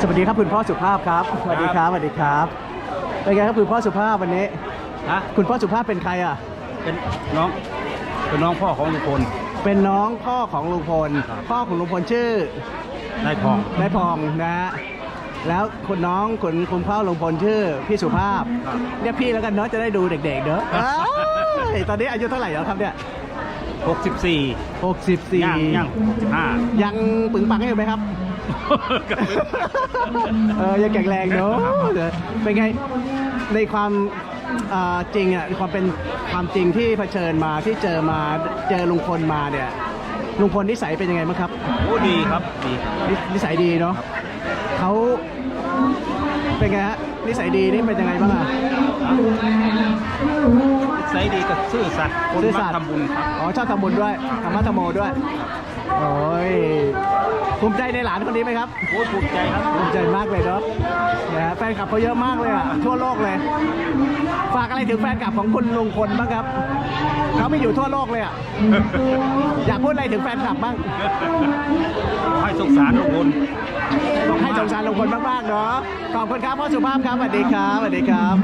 สวัสดีครับคุณพ่อสุภาพครับ สวัสดีครับ สวัสดีครับเป็นไงครับคุณพ่อสุภาพวันนี้ ฮะ คุณพ่อสุภาพเป็นใครอะ เป็นน้อง เป็นน้องพ่อของลุงพล เป็นน้องพ่อของลุงพล ครับ พ่อของลุงพลชื่อนายทองนายพองนะฮะ แล้วคุณน้องคุณคุณพ่อลุงพลชื่อพี่สุภาพ ครับเรียกพี่แล้วกันเนาะจะได้ดูเด็กๆเด้อเอ้ยตอนนี้อายุเท่าไหร่แล้วครับเนี่ย64 64ย่างย่าง65ยังปึงปังอยู่ไหมครับ เออยังแข็งแรงเนอะเดี๋ยวเป็นไงในความเอ่อจริงอะความเป็นความจริงที่เผชิญมาที่เจอมาเจอลุงพลมาเนี่ยลุงพลนิสัยเป็นยังไงบ้างครับโอ้ดีครับดีนินิสัยดีเนาะเขาเป็นไงฮะนิสัยดีนี่เป็นยังไงบ้างอะใส่ดีกับซื่อสัตย์คนซื่อมาสัตย์ทำบุญครับอ๋อชอบทำบุญด้วยธรรมะธรรมโมด้วย โอ้ยภูมิใจในหลานคนนี้ไหมครับโอ้ยภูมิใจครับภูมิใจมากเลยเนาะนะฮะแฟนคลับเขาเยอะมากเลยอะทั่วโลกเลย ฝากอะไรถึงแฟนคลับของคุณลุงพลบ้างครับเขาไม่อยู่ทั่วโลกเลยอะอยากพูดอะไรถึงแฟนคลับบ้างให้สงสารลุงพลต้องให้สงสารลุงพลมากๆเนาะขอบคุณครับพ่อสุภาพครับสวัสดีครับสวัสดีครับ